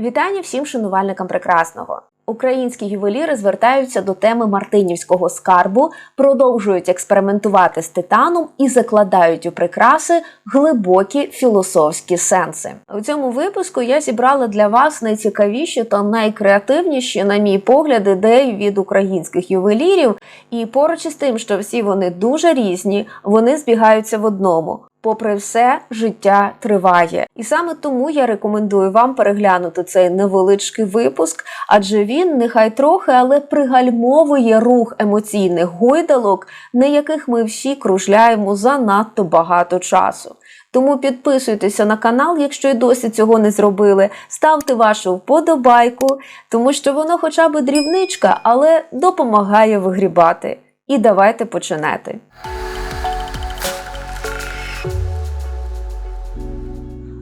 Вітання всім шанувальникам прекрасного. Українські ювеліри звертаються до теми мартинівського скарбу, продовжують експериментувати з титаном і закладають у прикраси глибокі філософські сенси. У цьому випуску я зібрала для вас найцікавіші та найкреативніші, на мій погляд, ідеї від українських ювелірів. І поруч із тим, що всі вони дуже різні, вони збігаються в одному. Попри все, життя триває, і саме тому я рекомендую вам переглянути цей невеличкий випуск, адже він нехай трохи, але пригальмовує рух емоційних гойдалок, на яких ми всі кружляємо занадто багато часу. Тому підписуйтеся на канал, якщо й досі цього не зробили. Ставте вашу вподобайку, тому що воно хоча б дрібничка, але допомагає вигрібати. І давайте починати.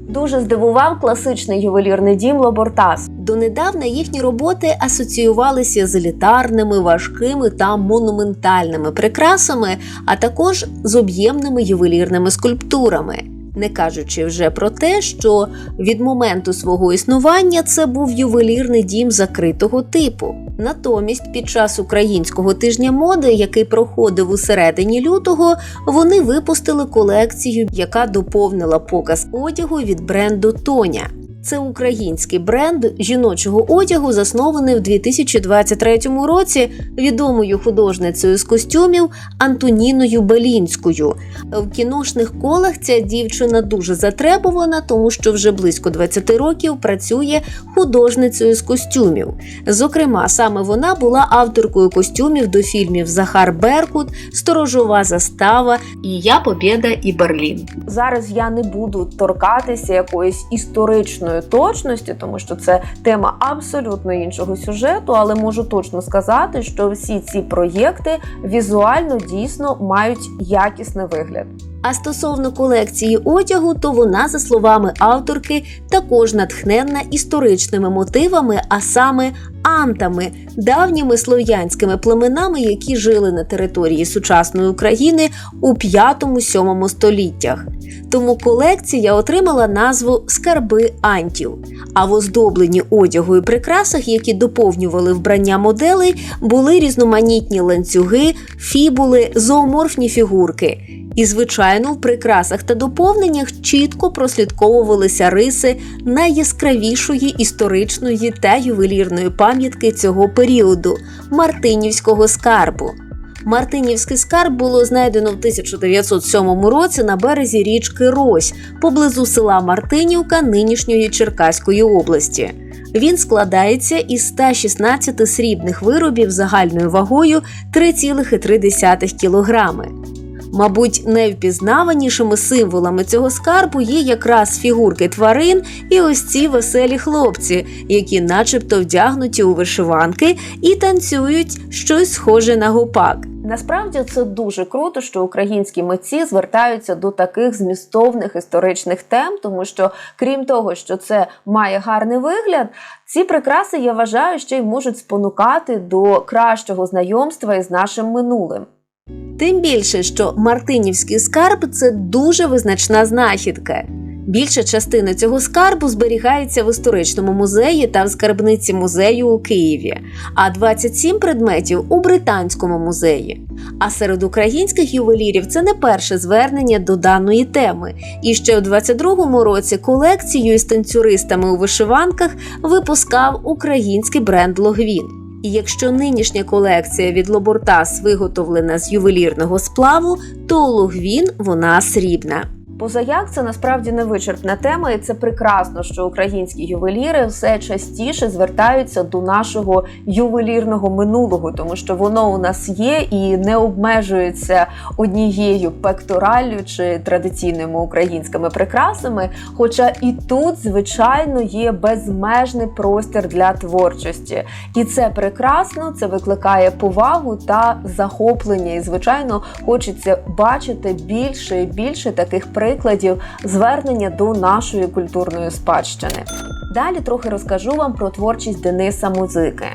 Дуже здивував класичний ювелірний дім Лобортас. Донедавна їхні роботи асоціювалися з елітарними, важкими та монументальними прикрасами, а також з об'ємними ювелірними скульптурами. Не кажучи вже про те, що від моменту свого існування це був ювелірний дім закритого типу. Натомість, під час українського тижня моди, який проходив у середині лютого, вони випустили колекцію, яка доповнила показ одягу від бренду Тоня. Це український бренд жіночого одягу, заснований в 2023 році відомою художницею з костюмів Антоніною Белінською. В кіношних колах ця дівчина дуже затребувана, тому що вже близько 20 років працює художницею з костюмів. Зокрема, саме вона була авторкою костюмів до фільмів Захар Беркут, Сторожова застава і Я Побєда і Берлін. Зараз я не буду торкатися якоїсь історичної точності, тому що це тема абсолютно іншого сюжету, але можу точно сказати, що всі ці проєкти візуально дійсно мають якісний вигляд. А стосовно колекції одягу, то вона, за словами авторки, також натхненна історичними мотивами, а саме антами, давніми слов'янськими племенами, які жили на території сучасної України у 5-7 століттях. Тому колекція отримала назву Скарби антів. А в оздобленні одягу і прикрасах, які доповнювали вбрання моделей, були різноманітні ланцюги, фібули, зооморфні фігурки. І, звичайно, в прикрасах та доповненнях чітко прослідковувалися риси найяскравішої історичної та ювелірної пам'ятки цього періоду Мартинівського скарбу. Мартинівський скарб було знайдено в 1907 році на березі річки Рось поблизу села Мартинівка нинішньої Черкаської області. Він складається із 116 срібних виробів загальною вагою 3,3 кілограми. Мабуть, найвпізнаванішими символами цього скарбу є якраз фігурки тварин і ось ці веселі хлопці, які, начебто, вдягнуті у вишиванки і танцюють щось схоже на гопак. Насправді це дуже круто, що українські митці звертаються до таких змістовних історичних тем, тому що, крім того, що це має гарний вигляд, ці прикраси я вважаю, ще й можуть спонукати до кращого знайомства із нашим минулим. Тим більше, що Мартинівський скарб це дуже визначна знахідка. Більша частина цього скарбу зберігається в історичному музеї та в скарбниці музею у Києві, а 27 предметів у Британському музеї. А серед українських ювелірів це не перше звернення до даної теми. І ще в 22-му році колекцію із танцюристами у вишиванках випускав український бренд Логвін. І якщо нинішня колекція від Лобортас виготовлена з ювелірного сплаву, то у Логвін вона срібна. Позаяк це насправді невичерпна тема, і це прекрасно, що українські ювеліри все частіше звертаються до нашого ювелірного минулого, тому що воно у нас є і не обмежується однією пектораллю чи традиційними українськими прикрасами. Хоча і тут, звичайно, є безмежний простір для творчості, і це прекрасно, це викликає повагу та захоплення. І звичайно, хочеться бачити більше і більше таких прикладів прикладів звернення до нашої культурної спадщини. Далі трохи розкажу вам про творчість Дениса Музики.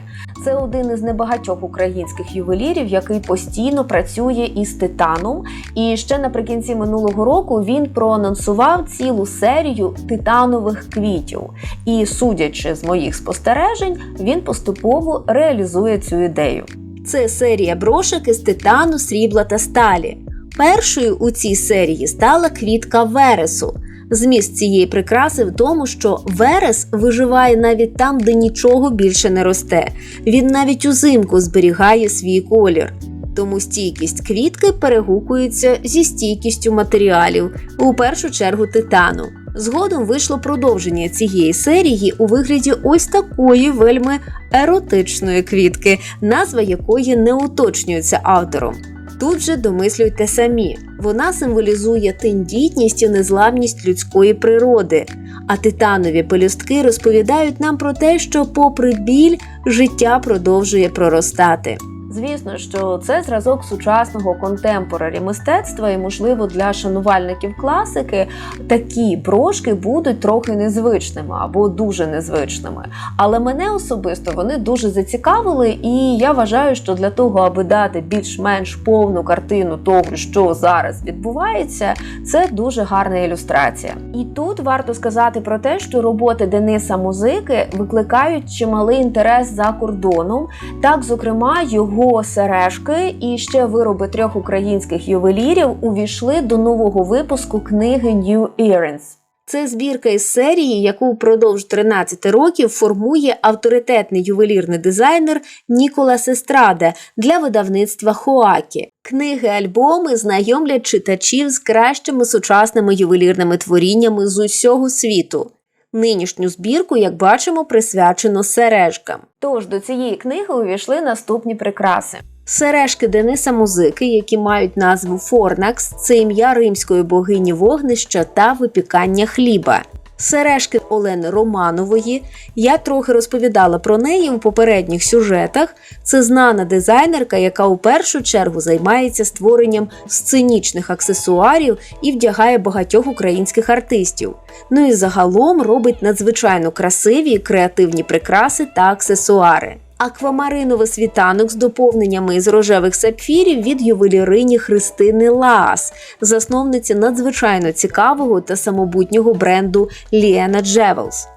Це один із небагатьох українських ювелірів, який постійно працює із титаном. І ще наприкінці минулого року він проанонсував цілу серію титанових квітів. І, судячи з моїх спостережень, він поступово реалізує цю ідею. Це серія брошок із титану, срібла та сталі. Першою у цій серії стала квітка вересу. Зміст цієї прикраси в тому, що верес виживає навіть там, де нічого більше не росте. Він навіть узимку зберігає свій колір. Тому стійкість квітки перегукується зі стійкістю матеріалів, у першу чергу титану. Згодом вийшло продовження цієї серії у вигляді ось такої вельми еротичної квітки, назва якої не уточнюється автором. Тут же домислюйте самі. Вона символізує тендітність і незламність людської природи. А титанові пелюстки розповідають нам про те, що, попри біль, життя продовжує проростати. Звісно, що це зразок сучасного контемпорарі мистецтва, і, можливо, для шанувальників класики такі брошки будуть трохи незвичними або дуже незвичними. Але мене особисто вони дуже зацікавили, і я вважаю, що для того, аби дати більш-менш повну картину того, що зараз відбувається, це дуже гарна ілюстрація. І тут варто сказати про те, що роботи Дениса Музики викликають чималий інтерес за кордоном. Так, зокрема, його сережки і ще вироби трьох українських ювелірів увійшли до нового випуску книги New Earrings. Це збірка із серії, яку впродовж 13 років формує авторитетний ювелірний дизайнер Ніколас Естраде для видавництва Хоакі. Книги, альбоми знайомлять читачів з кращими сучасними ювелірними творіннями з усього світу. Нинішню збірку, як бачимо, присвячено сережкам. Тож до цієї книги увійшли наступні прикраси. Сережки Дениса Музики, які мають назву Форнакс, це ім'я римської богині вогнища та випікання хліба. Сережки Олени Романової. Я трохи розповідала про неї у попередніх сюжетах. Це знана дизайнерка, яка у першу чергу займається створенням сценічних аксесуарів і вдягає багатьох українських артистів. Ну і загалом робить надзвичайно красиві і креативні прикраси та аксесуари. Аквамариновий світанок з доповненнями із рожевих сапфірів від ювелірині Христини Лаас, засновниці надзвичайно цікавого та самобутнього бренду Ліена Джевелс.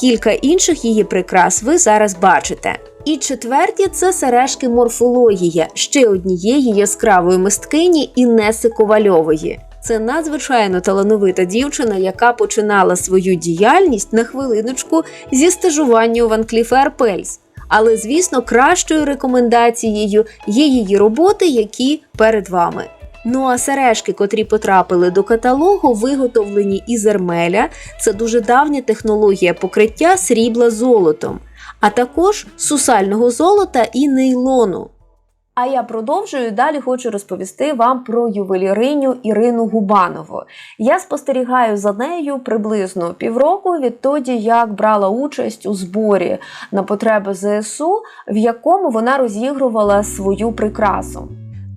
Кілька інших її прикрас ви зараз бачите. І четверті це сережки морфологія ще однієї яскравої мисткині Інеси Ковальової. Це надзвичайно талановита дівчина, яка починала свою діяльність на хвилиночку зі стажування у Ван Кліфе Арпельс. Але, звісно, кращою рекомендацією є її роботи, які перед вами. Ну а сережки, котрі потрапили до каталогу, виготовлені із ермеля. Це дуже давня технологія покриття срібла золотом, а також сусального золота і нейлону. А я продовжую далі хочу розповісти вам про ювеліриню Ірину Губанову. Я спостерігаю за нею приблизно півроку відтоді, як брала участь у зборі на потреби ЗСУ, в якому вона розігрувала свою прикрасу.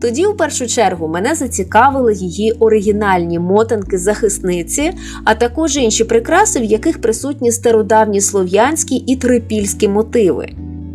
Тоді, у першу чергу, мене зацікавили її оригінальні мотанки захисниці, а також інші прикраси, в яких присутні стародавні слов'янські і трипільські мотиви.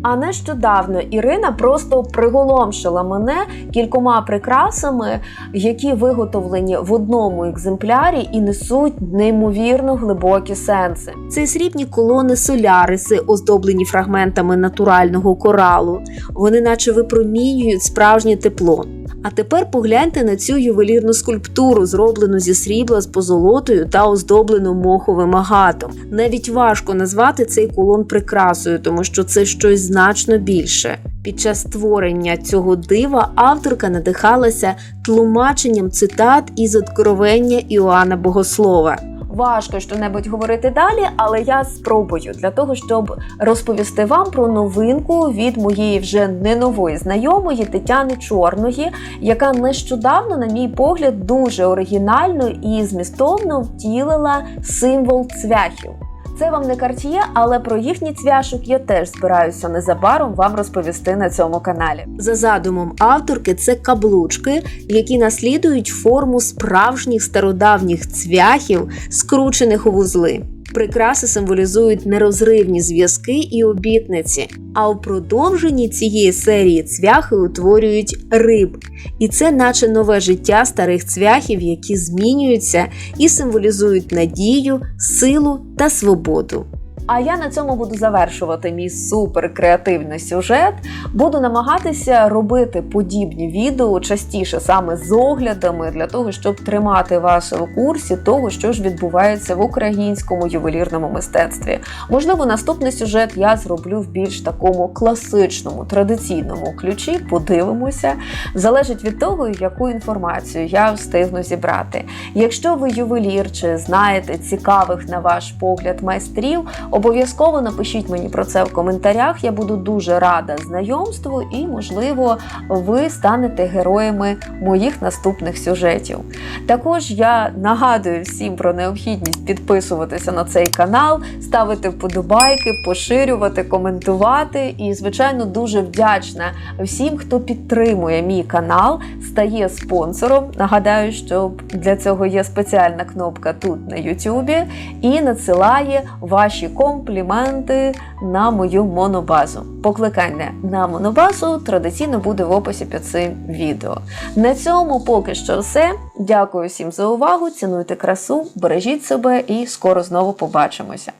А нещодавно Ірина просто приголомшила мене кількома прикрасами, які виготовлені в одному екземплярі і несуть неймовірно глибокі сенси. Це срібні колони соляриси, оздоблені фрагментами натурального коралу. Вони наче випромінюють справжнє тепло. А тепер погляньте на цю ювелірну скульптуру, зроблену зі срібла з позолотою та оздоблену моховим агатом. Навіть важко назвати цей кулон прикрасою, тому що це щось значно більше. Під час створення цього дива авторка надихалася тлумаченням цитат із откровення Іоанна Богослова. Важко що-небудь говорити далі, але я спробую для того, щоб розповісти вам про новинку від моєї вже не нової знайомої Тетяни Чорної, яка нещодавно, на мій погляд, дуже оригінально і змістовно втілила символ цвяхів. Це вам не карт'є, але про їхній цвяшок я теж збираюся незабаром вам розповісти на цьому каналі. За задумом авторки, це каблучки, які наслідують форму справжніх стародавніх цвяхів, скручених у вузли. Прикраси символізують нерозривні зв'язки і обітниці. А у продовженні цієї серії цвяхи утворюють риб. І це наче нове життя старих цвяхів, які змінюються і символізують надію, силу та свободу. А я на цьому буду завершувати мій супер креативний сюжет. Буду намагатися робити подібні відео частіше саме з оглядами для того, щоб тримати вас у курсі того, що ж відбувається в українському ювелірному мистецтві. Можливо, наступний сюжет я зроблю в більш такому класичному, традиційному ключі. Подивимося. Залежить від того, яку інформацію я встигну зібрати. Якщо ви ювелір чи знаєте цікавих на ваш погляд майстрів, обов'язково напишіть мені про це в коментарях. Я буду дуже рада знайомству і, можливо, ви станете героями моїх наступних сюжетів. Також я нагадую всім про необхідність підписуватися на цей канал, ставити вподобайки, поширювати, коментувати. І, звичайно, дуже вдячна всім, хто підтримує мій канал, стає спонсором. Нагадаю, що для цього є спеціальна кнопка тут на YouTube і надсилає ваші компліменти на мою монобазу. Покликання на монобазу традиційно буде в описі під цим відео. На цьому поки що все. Дякую всім за увагу. Цінуйте красу, бережіть себе і скоро знову побачимося.